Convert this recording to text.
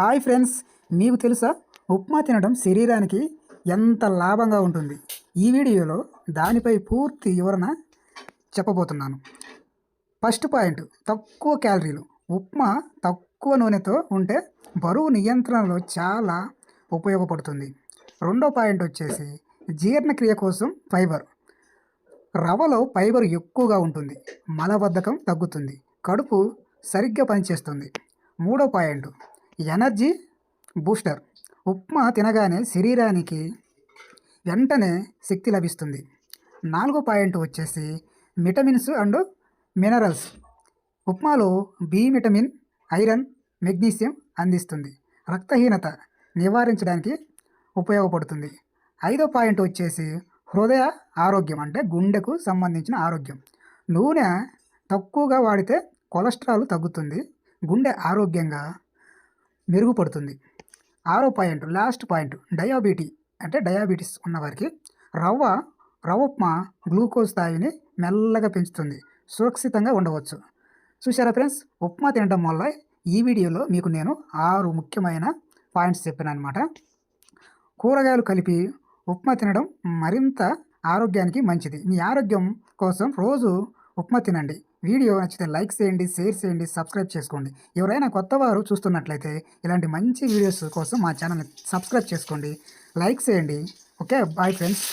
Hi friends మీకు తెలుసా? ఉప్మా తినడం శరీరానికి ఎంత లాభంగా ఉంటుంది? ఈ వీడియోలో దానిపై పూర్తి వివరణ చెప్పబోతున్నాను. ఫస్ట్ పాయింట్ తక్కువ క్యాలరీలు. ఉప్మా తక్కువ నూనెతో ఉంటే బరువు నియంత్రణలో చాలా ఉపయోగపడుతుంది. రెండో పాయింట్ వచ్చేసి జీర్ణక్రియ కోసం ఫైబర్. రవ్వలో ఫైబర్ ఎక్కువగా ఉంటుంది. మలబద్ధకం తగ్గుతుంది. కడుపు సరిగ్గా పనిచేస్తుంది. మూడో పాయింట్ ఎనర్జీ బూస్టర్. ఉప్మా తినగానే శరీరానికి వెంటనే శక్తి లభిస్తుంది. నాలుగో పాయింట్ వచ్చేసి విటమిన్స్ అండ్ మినరల్స్. ఉప్మాలో బి విటమిన్ ఐరన్ మెగ్నీషియం అందిస్తుంది. రక్తహీనత నివారించడానికి ఉపయోగపడుతుంది. ఐదో పాయింట్ వచ్చేసి హృదయ ఆరోగ్యం అంటే గుండెకు సంబంధించిన ఆరోగ్యం. నూనె తక్కువగా వాడితే కొలెస్ట్రాల్ తగ్గుతుంది. గుండె ఆరోగ్యంగా మెరుగుపడుతుంది. ఆరో పాయింట్ లాస్ట్ పాయింట్ డయాబెటీ అంటే డయాబెటీస్ ఉన్నవారికి రవ్వ రవ్వ ఉప్మా గ్లూకోజ్ స్థాయిని మెల్లగా పెంచుతుంది. సురక్షితంగా ఉండవచ్చు. చూసారా ఫ్రెండ్స్? ఉప్మా తినడం వల్ల ఈ వీడియోలో మీకు నేను ఆరు ముఖ్యమైన పాయింట్స్ చెప్పాను అనమాట కూరగాయలు కలిపి ఉప్మా తినడం మరింత ఆరోగ్యానికి మంచిది. మీ ఆరోగ్యం కోసం రోజు ఉప్మా తినండి. వీడియో నచ్చితే లైక్ చేయండి షేర్ చేయండి సబ్స్క్రైబ్ చేసుకోండి. ఎవరైనా కొత్త వారు చూస్తున్నట్లయితే ఇలాంటి మంచి వీడియోస్ కోసం మా ఛానల్ని సబ్స్క్రైబ్ చేసుకోండి. లైక్ చేయండి. Okay bye friends.